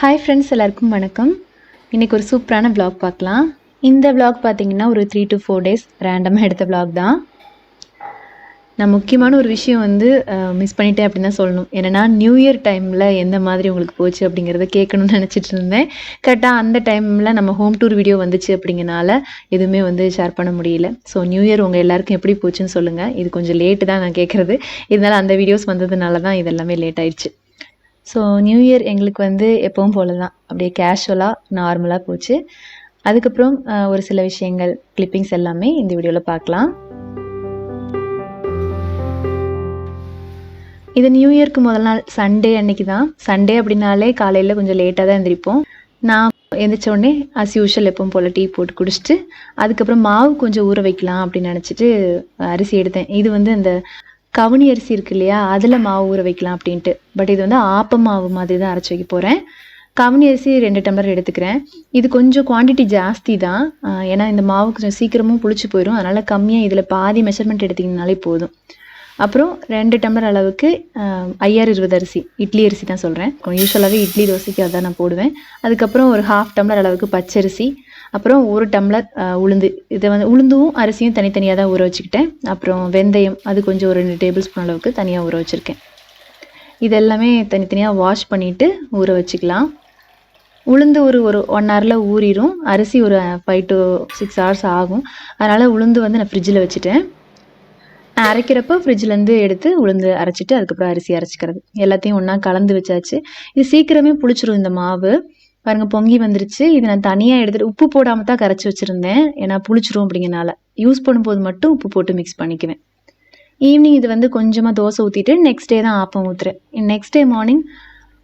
Hi friends எல்லாருக்கும் வணக்கம். இன்றைக்கி ஒரு சூப்பரான ப்ளாக் பார்க்கலாம். இந்த ப்ளாக் பார்த்தீங்கன்னா ஒரு த்ரீ டு ஃபோர் டேஸ் ரேண்டமாக எடுத்த ப்ளாக் தான். நான் முக்கியமான ஒரு விஷயம் வந்து மிஸ் பண்ணிட்டேன் அப்படின்னு தான் சொல்லணும். என்னென்னா நியூ இயர் டைமில் எந்த மாதிரி உங்களுக்கு போச்சு அப்படிங்கிறத கேட்கணும்னு நினச்சிட்டு இருந்தேன். கரெக்டாக அந்த டைமில் நம்ம ஹோம் டூர் வீடியோ வந்துச்சு அப்படிங்கிறனால எதுவுமே வந்து ஷேர் பண்ண முடியல. ஸோ நியூ இயர் உங்கள் எல்லாருக்கும் எப்படி போச்சுன்னு சொல்லுங்கள் இது கொஞ்சம் லேட்டு தான் நான் கேட்குறது. இதனால் அந்த வீடியோஸ் வந்ததுனால தான் இது எல்லாமே லேட் ஆயிடுச்சு. ஸோ நியூ இயர் எங்களுக்கு வந்து எப்பவும் போல தான் அப்படியே கேஷுவலாக நார்மலாக போச்சு. அதுக்கப்புறம் ஒரு சில விஷயங்கள் கிளிப்பிங்ஸ் எல்லாமே இந்த வீடியோவில் பார்க்கலாம். இது நியூ இயர்க்கு முதல் நாள் சண்டே அன்னைக்கு தான் சண்டே அப்படின்னாலே காலையில் கொஞ்சம் லேட்டாக தான் எந்திரிப்போம். நான் எந்திரிச்ச உடனே அஸ் யூஷுவல் எப்பவும் போல் டீ போட்டு குடிச்சிட்டு அதுக்கப்புறம் மாவு கொஞ்சம் ஊற வைக்கலாம் அப்படின்னு நினச்சிட்டு அரிசி எடுத்தேன். இது வந்து அந்த கவுனி அரிசி இருக்கு இல்லையா? அதில் மாவு ஊற வைக்கலாம் அப்படின்ட்டு. பட் இது வந்து ஆப்ப மாவு மாதிரி தான் அரைச்சி வைக்க போகிறேன் கவுனி அரிசி ரெண்டு டம்ளர் எடுத்துக்கிறேன். இது கொஞ்சம் குவாண்டிட்டி ஜாஸ்தி தான். ஏன்னா இந்த மாவு கொஞ்சம் சீக்கிரமும் புளிச்சு போயிடும் அதனால் கம்மியாக இதில் பாதி மெஷர்மெண்ட் எடுத்திங்கனாலே போதும். அப்புறம் ரெண்டு டம்ளர் அளவுக்கு ஐயாறு இருபது அரிசி இட்லி அரிசி தான் சொல்கிறேன் யூஸ்வலாகவே இட்லி தோசைக்கு அதான் நான் போடுவேன். அதுக்கப்புறம் ஒரு ஹாஃப் டம்ளர் அளவுக்கு பச்சரிசி அப்புறம் ஒரு டம்ளர் உளுந்து. இதை வந்து உளுந்தும் அரிசியும் தனித்தனியாக தான் ஊற வச்சுக்கிட்டேன். அப்புறம் வெந்தயம் அது கொஞ்சம் ஒரு ரெண்டு டேபிள் ஸ்பூன் அளவுக்கு தனியாக ஊற வச்சுருக்கேன். இதெல்லாமே தனித்தனியாக வாஷ் பண்ணிவிட்டு ஊற வச்சுக்கலாம். உளுந்து ஒரு ஒரு ஒன் ஹவரில் ஊறிடும் அரிசி ஒரு ஃபைவ் டு சிக்ஸ் ஹவர்ஸ் ஆகும். அதனால் உளுந்து வந்து நான் ஃப்ரிட்ஜில் வச்சுட்டேன். அரைக்கிறப்போ ஃப்ரிட்ஜ்லேருந்து எடுத்து உளுந்து அரைச்சிட்டு அதுக்கப்புறம் அரிசி அரைச்சிக்கிறது. எல்லாத்தையும் ஒன்றா கலந்து வச்சாச்சு. இது சீக்கிரமே புளிச்சிரும் இந்த மாவு. பாருங்க பொங்கி வந்துருச்சு. இது நான் தனியாக எடுத்துகிட்டு உப்பு போடாமல் தான் கரைச்சி வச்சுருந்தேன். ஏன்னா புளிச்சிரும் அப்படிங்கனால யூஸ் பண்ணும்போது மட்டும் உப்பு போட்டு மிக்ஸ் பண்ணிக்குவேன். ஈவினிங் இது வந்து கொஞ்சமாக தோசை ஊற்றிட்டு நெக்ஸ்ட் டே தான் ஆப்பம் ஊற்றுறேன் நெக்ஸ்ட் டே மார்னிங்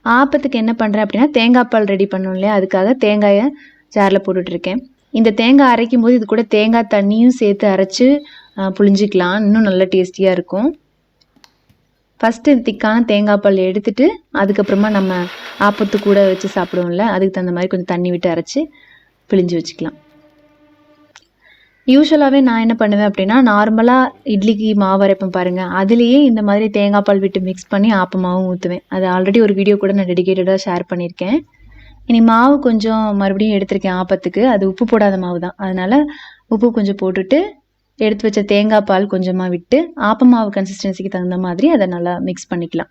ஆப்பத்துக்கு என்ன பண்ணுறேன் அப்படின்னா தேங்காய் பால் ரெடி பண்ணணும் இல்லையா? அதுக்காக தேங்காயை ஜாரில் போட்டுட்ருக்கேன். இந்த தேங்காய் அரைக்கும் போது இது கூட தேங்காய் தண்ணியும் சேர்த்து அரைச்சி புளிஞ்சிக்கலாம் புழிஞ்சிக்கலாம். இன்னும் நல்லா டேஸ்டியாக இருக்கும். ஃபஸ்ட்டு திக்கான தேங்காய் பால் எடுத்துட்டு அதுக்கப்புறமா நம்ம ஆப்பத்து கூட வச்சு சாப்பிடுவோம்ல அதுக்கு தகுந்த மாதிரி கொஞ்சம் தண்ணி விட்டு அரைச்சி பிழிஞ்சு வச்சுக்கலாம். யூஸ்வலாகவே நான் என்ன பண்ணுவேன் அப்படின்னா நார்மலாக இட்லிக்கு மாவு அரைப்பேன் பாருங்கள் அதுலேயே இந்த மாதிரி தேங்காய் பால் விட்டு மிக்ஸ் பண்ணி ஆப்பமாவும் ஊற்றுவேன் அது ஆல்ரெடி ஒரு வீடியோ கூட நான் டெடிகேட்டடாக ஷேர் பண்ணியிருக்கேன். இனி மாவு கொஞ்சம் மறுபடியும் எடுத்திருக்கேன் ஆப்பத்துக்கு. அது உப்பு போடாத மாவு தான் அதனால் உப்பு கொஞ்சம் போட்டுட்டு எடுத்து வச்ச தேங்காய் பால் கொஞ்சமாக விட்டு ஆப்பமாவு கன்சிஸ்டன்சிக்கு தகுந்த மாதிரி அதை நல்லா மிக்ஸ் பண்ணிக்கலாம்.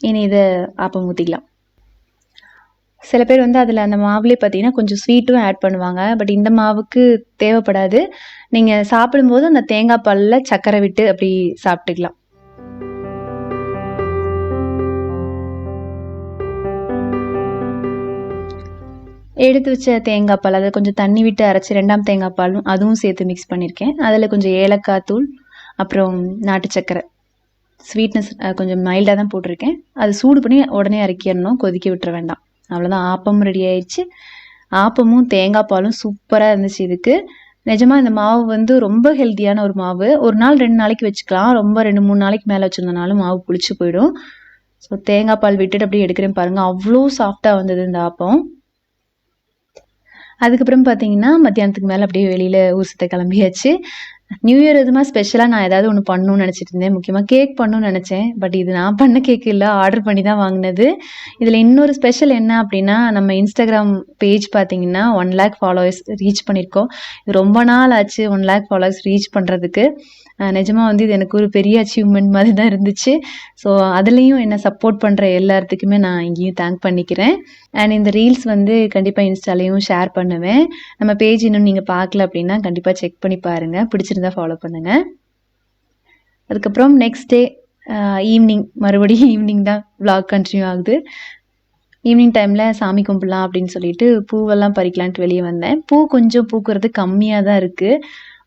இனி இதை ஆப்பம் ஊற்றிக்கலாம் சில பேர் வந்து அதில் அந்த மாவுலேயே பார்த்தீங்கன்னா கொஞ்சம் ஸ்வீட்டும் ஆட் பண்ணுவாங்க. பட் இந்த மாவுக்கு தேவைப்படாது. நீங்கள் சாப்பிடும்போது அந்த தேங்காய் பாலில் சர்க்கரை விட்டு அப்படி சாப்பிட்டுக்கலாம். எடுத்து வச்ச தேங்காய் பால் அதை கொஞ்சம் தண்ணி விட்டு அரைச்சி ரெண்டாம் தேங்காய் பாலும் அதுவும் சேர்த்து மிக்ஸ் பண்ணியிருக்கேன் அதில் கொஞ்சம் ஏலக்காய் தூள் அப்புறம் நாட்டு சர்க்கரை ஸ்வீட்னஸ் கொஞ்சம் மைல்டாக தான் போட்டிருக்கேன். அது சூடு பண்ணி உடனே இறக்கிடணும் கொதிக்க விட்டுற வேண்டாம். அவ்வளோதான் ஆப்பமும் ரெடி ஆயிடுச்சு. ஆப்பமும் தேங்காய் பாலும் சூப்பராக இருந்துச்சு இதுக்கு. நிஜமாக இந்த மாவு வந்து ரொம்ப ஹெல்த்தியான ஒரு மாவு. ஒரு நாள் ரெண்டு நாளைக்கு வச்சுக்கலாம். ரொம்ப ரெண்டு மூணு நாளைக்கு மேலே வச்சுருந்தனாலும் மாவு புளிச்சு போயிடும். ஸோ தேங்காய் பால் விட்டுட்டு அப்படியே எடுக்கிறேன் பாருங்கள் அவ்வளோ சாஃப்டாக வந்தது இந்த ஆப்பம். அதுக்கப்புறம் பார்த்தீங்கன்னா மத்தியானத்துக்கு மேலே அப்படியே வெளியில் ஊர் சுத்த கிளம்பியாச்சு. நியூ இயர் எதுமா ஸ்பெஷலாக நான் ஏதாவது ஒன்று பண்ணணும்னு நினச்சிட்டு இருந்தேன். முக்கியமாக கேக் பண்ணணும்னு நினச்சேன். பட் இது நான் பண்ண கேக் இல்லை. ஆர்டர் பண்ணி தான் வாங்கினது. இதில் இன்னொரு ஸ்பெஷல் என்ன அப்படின்னா நம்ம இன்ஸ்டாகிராம் பேஜ் பார்த்தீங்கன்னா ஒன் லேக் ஃபாலோவர்ஸ் ரீச் பண்ணியிருக்கோம் இது ரொம்ப நாள் ஆச்சு ஒன் லேக் ஃபாலோவர்ஸ் ரீச் பண்ணுறதுக்கு நிஜமாக வந்து இது எனக்கு ஒரு பெரிய அச்சீவ்மெண்ட் மாதிரி தான் இருந்துச்சு. ஸோ அதுலேயும் என்னை சப்போர்ட் பண்ணுற எல்லாத்துக்குமே நான் இங்கேயும் தேங்க் பண்ணிக்கிறேன். அண்ட் இந்த ரீல்ஸ் வந்து கண்டிப்பாக இன்ஸ்டாலையும் ஷேர் பண்ணுவேன். நம்ம பேஜ் இன்னும் நீங்கள் பார்க்கல அப்படின்னா கண்டிப்பாக செக் பண்ணி பாருங்கள் பிடிச்சிருந்தா ஃபாலோ பண்ணுங்கள் அதுக்கப்புறம் நெக்ஸ்ட் டே ஈவினிங் மறுபடியும் ஈவினிங் தான் விளாக் கண்டினியூ ஆகுது. ஈவினிங் டைமில் சாமி கும்பிடலாம் அப்படின்னு சொல்லிட்டு பூவெல்லாம் பறிக்கலான்ட்டு வெளியே வந்தேன். பூ கொஞ்சம் பூக்கிறது கம்மியாக தான் இருக்குது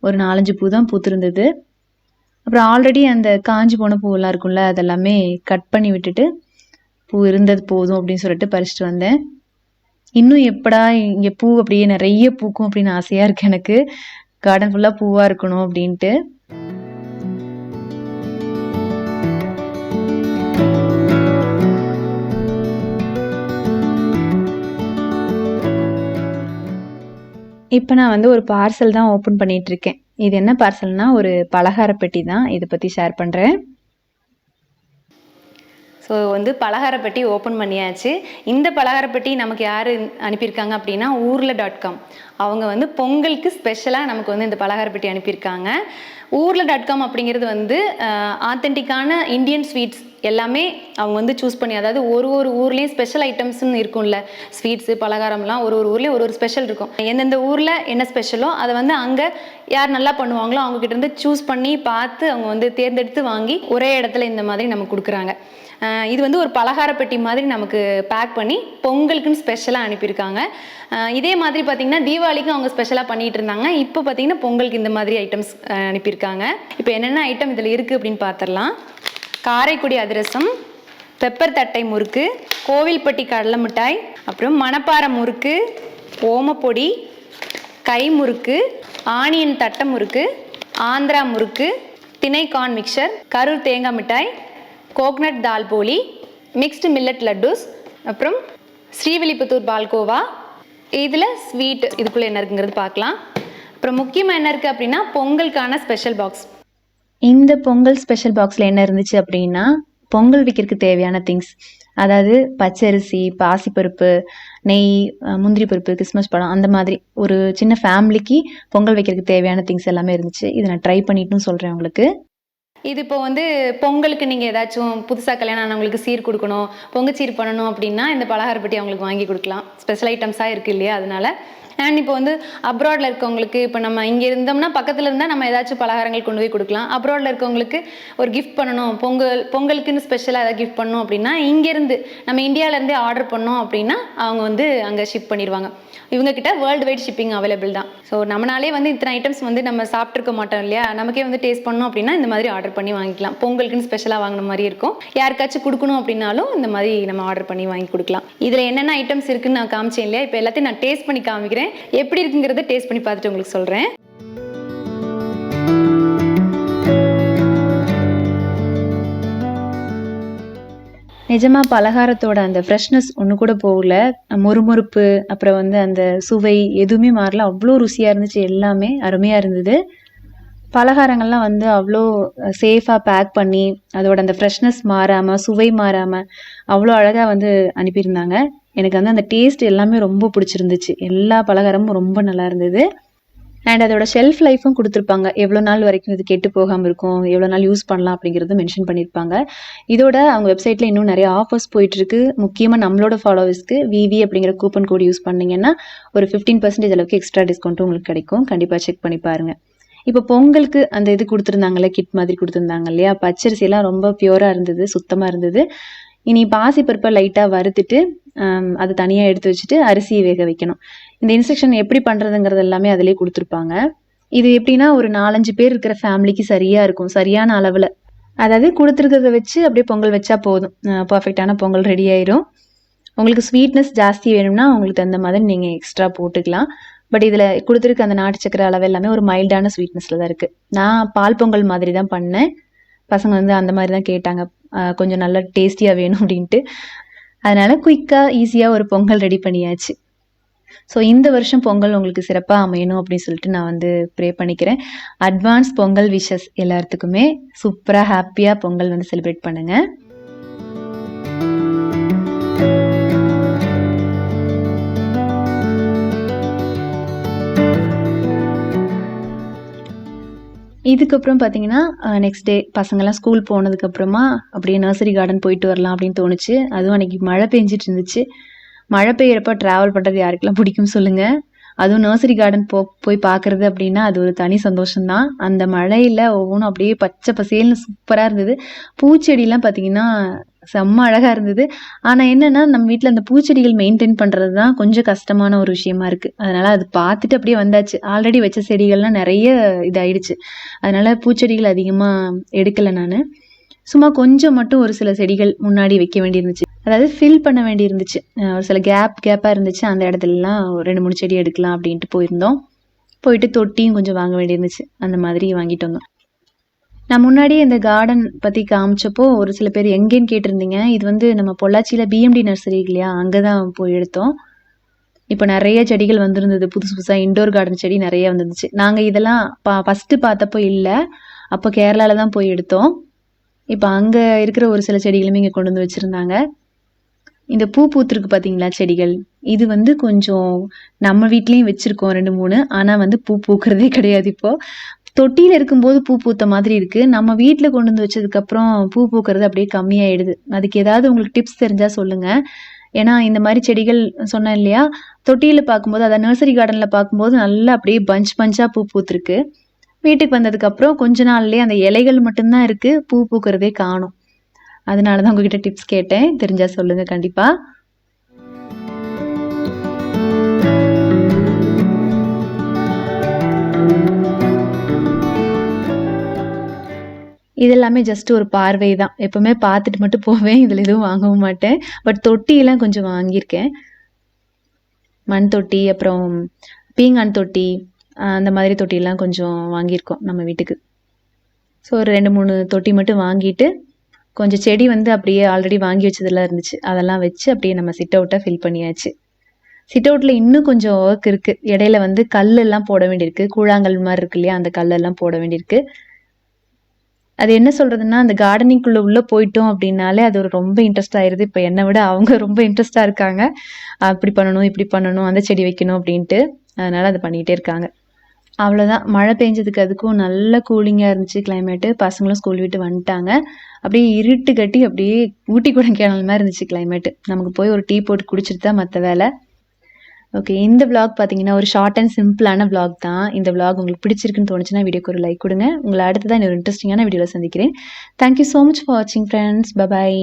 ஒரு நாலஞ்சு பூ தான் பூத்திருந்தது. அப்புறம் ஆல்ரெடி அந்த காஞ்சி போன பூவெல்லாம் இருக்கும்ல அதெல்லாமே கட் பண்ணி விட்டுட்டு பூ இருந்தது போதும் அப்படின்னு சொல்லிட்டு பறிச்சுட்டு வந்தேன். இன்னும் எப்படா இங்கே பூ அப்படியே நிறைய பூக்கும் அப்படின்னு ஆசையாக இருக்கு எனக்கு. கார்டன் ஃபுல்லாக பூவாக இருக்கணும் அப்படின்ட்டு. இப்போ நான் வந்து ஒரு பார்சல் தான் ஓப்பன் பண்ணிகிட்ருக்கேன் இது என்ன பார்சல்னா ஒரு பலகார பெட்டி தான். இதை பற்றி ஷேர் பண்ணுறேன் ஸோ வந்து பலகாரப்பட்டி ஓப்பன் பண்ணியாச்சு. இந்த பலகாரப்பட்டி நமக்கு யார் அனுப்பியிருக்காங்க அப்படின்னா ஊரில் டாட் காம் அவங்க வந்து பொங்கலுக்கு ஸ்பெஷலாக நமக்கு வந்து இந்த பலகாரப்பட்டி அனுப்பியிருக்காங்க. ஊரில் டாட் காம் அப்படிங்கிறது வந்து ஆத்தென்டிக்கான இந்தியன் ஸ்வீட்ஸ் எல்லாமே அவங்க வந்து சூஸ் பண்ணி அதாவது ஒரு ஒரு ஊர்லேயும் ஸ்பெஷல் ஐட்டம்ஸ்னு இருக்கும்ல. ஸ்வீட்ஸு பலகாரம்லாம் ஒரு ஒரு ஊர்லேயும் ஒரு ஒரு ஸ்பெஷல் இருக்கும். எந்தெந்த ஊரில் என்ன ஸ்பெஷலோ அதை வந்து அங்கே யார் நல்லா பண்ணுவாங்களோ அவங்ககிட்ட இருந்து சூஸ் பண்ணி பார்த்து அவங்க வந்து தேர்ந்தெடுத்து வாங்கி ஒரே இடத்துல இந்த மாதிரி நமக்கு கொடுக்குறாங்க. இது வந்து ஒரு பலகார பெட்டி மாதிரி நமக்கு பேக் பண்ணி பொங்கலுக்குன்னு ஸ்பெஷலாக அனுப்பியிருக்காங்க. இதே மாதிரி பார்த்தீங்கன்னா தீபாவளிக்கும் அவங்க ஸ்பெஷலாக பண்ணிகிட்டு இருந்தாங்க. இப்போ பார்த்தீங்கன்னா பொங்கலுக்கு இந்த மாதிரி ஐட்டம்ஸ் அனுப்பியிருக்காங்க. இப்போ என்னென்ன ஐட்டம் இதில் இருக்குது அப்படின்னு பார்த்துடலாம். காரைக்குடி அதிரசம் பெப்பர் தட்டை முறுக்கு கோவில்பட்டி கடலை மிட்டாய் அப்புறம் மணப்பாறை முறுக்கு ஓமப்பொடி கை முறுக்கு ஆனியன் தட்டை முறுக்கு ஆந்திரா முறுக்கு திணை கார்ன் மிக்சர் கரூர் தேங்காய் மிட்டாய் கோக்னட் தால் போலி மிக்ஸ்டு மில்லட் லட்டூஸ் அப்புறம் ஸ்ரீவில்லிபுத்தூர் பால்கோவா. இதில் ஸ்வீட் இதுக்குள்ளே என்ன இருக்குங்கிறது பார்க்கலாம். அப்புறம் முக்கியமாக என்ன இருக்குது அப்படின்னா பொங்கலுக்கான ஸ்பெஷல் பாக்ஸ் இந்த பொங்கல் ஸ்பெஷல் பாக்ஸில் என்ன இருந்துச்சு அப்படின்னா பொங்கல் விற்கிறதுக்கு தேவையான திங்ஸ் அதாவது பச்சரிசி பாசிப்பருப்பு நெய் முந்திரி பருப்பு கிறிஸ்மஸ் பழம் அந்த மாதிரி ஒரு சின்ன ஃபேமிலிக்கு பொங்கல் வைக்கிறதுக்கு தேவையான திங்ஸ் எல்லாமே இருந்துச்சு. இதை நான் ட்ரை பண்ணிட்டும் சொல்கிறேன் உங்களுக்கு. இது இப்போ வந்து பொங்கலுக்கு நீங்கள் ஏதாச்சும் புதுசாக கல்யாணம் ஆனவங்களுக்கு சீர் கொடுக்கணும் பொங்கச்சீர் பண்ணணும் அப்படின்னா இந்த பலகாரப்பட்டி அவங்களுக்கு வாங்கி கொடுக்கலாம். ஸ்பெஷல் ஐட்டம்ஸாக இருக்குது இல்லையா அதனால. அண்ட் இப்போ வந்து அப்ராடில் இருக்கவங்களுக்கு இப்போ நம்ம இங்கே இருந்தோம்னா பக்கத்தில் இருந்தால் நம்ம ஏதாச்சும் பலகாரங்கள் கொண்டு போய் கொடுக்கலாம். அப்ராடில் இருக்கவங்களுக்கு ஒரு கிஃப்ட் பண்ணணும். பொங்கல் பொங்கலுக்குன்னு ஸ்பெஷலாக ஏதாவது கிஃப்ட் பண்ணணும் அப்படின்னா இங்கேருந்து நம்ம இந்தியாவிலேருந்தே ஆர்டர் பண்ணோம் அப்படின்னா அவங்க வந்து அங்கே ஷிப் பண்ணிடுவாங்க. இவங்கக்கிட்ட வேர்ல்டு வைட் ஷிப்பிங் அவைலபிள் தான். ஸோ நம்மளாலே வந்து இத்தனை ஐட்டம்ஸ் வந்து நம்ம சாப்பிட்ருக்க மாட்டோம் இல்லையா? நமக்கே வந்து டேஸ்ட் பண்ணோம் அப்படின்னா இந்த மாதிரி ஆர்டர் பண்ணி வாங்கிக்கலாம். பொங்கலுக்குன்னு ஸ்பெஷலாக வாங்கின மாதிரி இருக்கும். யாருக்காச்சும் கொடுக்கணும் அப்படின்னாலும் இந்த மாதிரி நம்ம ஆர்டர் பண்ணி வாங்கி கொடுக்கலாம். இதில் என்னென்ன ஐட்டம்ஸ் இருக்குன்னு நான் காமிச்சேன் இல்லையா? இப்போ எல்லாத்தையும் நான் டேஸ்ட் பண்ணி காமிக்கிறேன். எப்படி இருக்குங்கிறத டேஸ்ட் பண்ணி பார்த்துட்டு உங்களுக்கு சொல்கிறேன் நிஜமாக பலகாரத்தோட அந்த ஃப்ரெஷ்னஸ் ஒன்று கூட போகல. மொறுமொறுப்பு அப்புறம் வந்து அந்த சுவை எதுவுமே மாறல. அவ்வளோ ருசியாக இருந்துச்சு எல்லாமே அருமையாக இருந்தது. பலகாரங்கள்லாம் வந்து அவ்வளோ சேஃபாக பேக் பண்ணி அதோட அந்த ஃப்ரெஷ்னஸ் மாறாமல் சுவை மாறாமல் அவ்வளோ அழகாக வந்து அனுப்பியிருந்தாங்க. எனக்கு வந்து அந்த டேஸ்ட் எல்லாமே ரொம்ப பிடிச்சிருந்துச்சு. எல்லா பலகாரமும் ரொம்ப நல்லா இருந்தது. அண்ட் அதோட ஷெல்ஃப் லைஃபும் கொடுத்துருப்பாங்க. எவ்வளோ நாள் வரைக்கும் இது கெட்டு போகாமல் இருக்கும் எவ்வளோ நாள் யூஸ் பண்ணலாம் அப்படிங்கிறது மென்ஷன் பண்ணியிருப்பாங்க இதோட அவங்க வெப்சைட்டில் இன்னும் நிறைய ஆஃபர்ஸ் போயிட்டுருக்கு. முக்கியமாக நம்மளோட ஃபாலோவர்ஸ்க்கு விவி அப்படிங்கிற கூப்பன் கோட் யூஸ் பண்ணிங்கன்னா ஒரு ஃபிஃப்டீன் பர்சன்டேஜ் அளவுக்கு எக்ஸ்ட்ரா டிஸ்கவுண்ட்டும் உங்களுக்கு கிடைக்கும். கண்டிப்பாக செக் பண்ணி பாருங்கள் இப்போ பொங்கலுக்கு அந்த இது கொடுத்துருந்தாங்கல்ல கிட் மாதிரி கொடுத்துருந்தாங்க இல்லையா? பச்சரிசியெல்லாம் ரொம்ப பியூராக இருந்தது சுத்தமாக இருந்தது. இனி பாசி பருப்பை லைட்டாக வறுத்துட்டு அது தனியாக எடுத்து வச்சுட்டு அரிசியை வேக வைக்கணும். இந்த இன்ஸ்ட்ரக்ஷன் எப்படி பண்ணுறதுங்கிறது எல்லாமே அதிலே கொடுத்துருப்பாங்க. இது எப்படின்னா ஒரு நாலஞ்சு பேர் இருக்கிற ஃபேமிலிக்கு சரியாக இருக்கும் சரியான அளவில். அதாவது கொடுத்துருக்கிறத வச்சு அப்படியே பொங்கல் வச்சா போதும். பர்ஃபெக்டான பொங்கல் ரெடி ஆயிரும். உங்களுக்கு ஸ்வீட்னஸ் ஜாஸ்தி வேணும்னா உங்களுக்கு தகுந்த மாதிரி நீங்கள் எக்ஸ்ட்ரா போட்டுக்கலாம். பட் இதில் கொடுத்துருக்க அந்த நாட்டு சக்கரை அளவு எல்லாமே ஒரு மைல்டான ஸ்வீட்னஸில் தான் இருக்குது நான் பால் பொங்கல் மாதிரி தான் பண்ணேன். பசங்க வந்து அந்த மாதிரி தான் கேட்டாங்க. கொஞ்சம் நல்லா டேஸ்டியாக வேணும் அப்படின்ட்டு. அதனால குயிக்காக ஈஸியாக ஒரு பொங்கல் ரெடி பண்ணியாச்சு. ஸோ இந்த வருஷம் பொங்கல் உங்களுக்கு சிறப்பாக அமையணும் அப்படின்னு சொல்லிட்டு நான் வந்து ப்ரே பண்ணிக்கிறேன். அட்வான்ஸ் பொங்கல் விஷஸ் எல்லாத்துக்குமே சூப்பராக ஹாப்பியாக பொங்கல் வந்து செலிப்ரேட் பண்ணுங்கள் இதுக்கப்புறம் பார்த்தீங்கன்னா நெக்ஸ்ட் டே பசங்கள்லாம் ஸ்கூல் போனதுக்கப்புறமா அப்படியே நர்சரி கார்டன் போயிட்டு வரலாம் அப்படின்னு தோணுச்சு. அதுவும் அன்னைக்கு மழை பெஞ்சிட்டு இருந்துச்சு. மழை பெய்யறப்ப ட்ராவல் பண்ணுறது யாருக்கெல்லாம் பிடிக்கும் சொல்லுங்கள் அதுவும் நர்சரி கார்டன் போ போய் பார்க்குறது அப்படின்னா அது ஒரு தனி சந்தோஷம்தான். அந்த மழையில் ஒவ்வொன்றும் அப்படியே பச்சை பசேல்னு சூப்பராக இருந்தது. பூச்செடிலாம் பார்த்தீங்கன்னா செம்ம அழகாக இருந்தது. ஆனால் என்னென்னா நம்ம வீட்டில் அந்த பூச்செடிகள் மெயின்டைன் பண்ணுறது தான் கொஞ்சம் கஷ்டமான ஒரு விஷயமா இருக்குது அதனால் அது பார்த்துட்டு அப்படியே வந்தாச்சு. ஆல்ரெடி வச்ச செடிகள்லாம் நிறைய இதாயிடுச்சு. அதனால் பூச்செடிகள் அதிகமாக எடுக்கலை நான். சும்மா கொஞ்சம் மட்டும் ஒரு சில செடிகள் முன்னாடி வைக்க வேண்டியிருந்துச்சு. அதாவது ஃபில் பண்ண வேண்டியிருந்துச்சு. ஒரு சில கேப் கேப்பாக இருந்துச்சு. அந்த இடத்துலலாம் ரெண்டு மூணு செடி எடுக்கலாம் அப்படின்ட்டு போயிருந்தோம். போயிட்டு தொட்டியும் கொஞ்சம் வாங்க வேண்டியிருந்துச்சு. அந்த மாதிரி வாங்கிட்டு வந்தோம். நான் முன்னாடியே இந்த கார்டன் பற்றி காமிச்சப்போ ஒரு சில பேர் எங்கேன்னு கேட்டிருந்தீங்க. இது வந்து நம்ம பொள்ளாச்சியில் பிஎம்டி நர்சரி இல்லையா? அங்கே தான் போய் எடுத்தோம். இப்போ நிறைய செடிகள் வந்திருந்தது. புதுசு புதுசாக இண்டோர் கார்டன் செடி நிறைய வந்துருந்துச்சு. நாங்கள் இதெல்லாம் பா ஃபஸ்ட்டு பார்த்தப்போ இல்லை. அப்போ கேரளாவில் தான் போய் எடுத்தோம். இப்போ அங்கே இருக்கிற ஒரு சில செடிகளுமே இங்கே கொண்டு வந்து வச்சுருந்தாங்க. இந்த பூ பூத்துருக்கு பார்த்தீங்களா செடிகள்? இது வந்து கொஞ்சம் நம்ம வீட்லேயும் வச்சுருக்கோம் ரெண்டு மூணு. ஆனால் வந்து பூ பூக்கிறதே கிடையாது இப்போது தொட்டியில் இருக்கும்போது பூ பூத்த மாதிரி இருக்குது நம்ம வீட்டில் கொண்டு வந்து வச்சதுக்கப்புறம் பூ பூக்கிறது அப்படியே கம்மியாயிடுது. அதுக்கு ஏதாவது உங்களுக்கு டிப்ஸ் தெரிஞ்சால் சொல்லுங்கள் ஏன்னா இந்த மாதிரி செடிகள் சொன்னேன் இல்லையா? தொட்டியில் பார்க்கும்போது அதை நர்சரி கார்டனில் பார்க்கும்போது நல்லா அப்படியே பஞ்ச் பஞ்சாக பூ பூத்துருக்கு. வீட்டுக்கு வந்ததுக்கப்புறம் கொஞ்ச நாள்லேயே அந்த இலைகள் மட்டும்தான் இருக்குது பூ பூக்கிறதே காணும். அதனால தான் உங்ககிட்ட டிப்ஸ் கேட்டேன். தெரிஞ்சா சொல்லுங்கள் கண்டிப்பாக இதெல்லாமே ஜஸ்ட் ஒரு பார்வை தான் எப்பவுமே பார்த்துட்டு மட்டும் போவேன். இதில் எதுவும் வாங்கவும் மாட்டேன். பட் தொட்டியெல்லாம் கொஞ்சம் வாங்கியிருக்கேன். மண் தொட்டி அப்புறம் பீங்கான் தொட்டி அந்த மாதிரி தொட்டியெல்லாம் கொஞ்சம் வாங்கியிருக்கோம் நம்ம வீட்டுக்கு. ஸோ ஒரு ரெண்டு மூணு தொட்டி மட்டும் வாங்கிட்டு கொஞ்சம் செடி வந்து அப்படியே ஆல்ரெடி வாங்கி வச்சதெல்லாம் இருந்துச்சு. அதெல்லாம் வச்சு அப்படியே நம்ம சிட் அவுட்டை ஃபில் பண்ணியாச்சு. சிட் அவுட்டில் இன்னும் கொஞ்சம் ஒர்க் இருக்குது இடையில வந்து கல்லெல்லாம் போட வேண்டியிருக்கு. கூழாங்கல் மாதிரி இருக்கு இல்லையா? அந்த கல்லெல்லாம் போட வேண்டியிருக்கு. அது என்ன சொல்கிறதுன்னா அந்த கார்டனிங்குள்ளே உள்ளே போயிட்டோம் அப்படின்னாலே அது ஒரு ரொம்ப இன்ட்ரெஸ்ட் ஆயிடுது இப்போ என்னை விட அவங்க ரொம்ப இன்ட்ரெஸ்டாக இருக்காங்க. அப்படி பண்ணணும் இப்படி பண்ணணும் அந்த செடி வைக்கணும் அப்படின்ட்டு. அதனால் அதை பண்ணிக்கிட்டே இருக்காங்க. அவ்வளோதான் மழை பெஞ்சதுக்கு அதுக்கும் நல்ல கூலிங்காக இருந்துச்சு கிளைமேட்டு பசங்களும் ஸ்கூல் விட்டு வந்துட்டாங்க. அப்படியே இருட்டு கட்டி அப்படியே ஊட்டி கொடைக்கானல் மாதிரி இருந்துச்சு கிளைமேட்டு நமக்கு போய் ஒரு டீ போட்டு குடிச்சிட்டு தான் மற்ற வேலை. ஓகே இந்த vlog பார்த்தீங்கன்னா ஒரு ஷார்ட் அண்ட் சிம்பிளான vlog தான். இந்த vlog உங்களுக்கு பிடிச்சிருக்குன்னு தோணுச்சுன்னா வீடியோக்கு ஒரு லைக் கொடுங்க. உங்களை அடுத்ததான் ஒரு இன்ட்ரெஸ்டிங்கான வீடியோவில் சந்திக்கிறேன். Thank you so much for வாட்சிங் ஃப்ரெண்ட்ஸ் பபாய்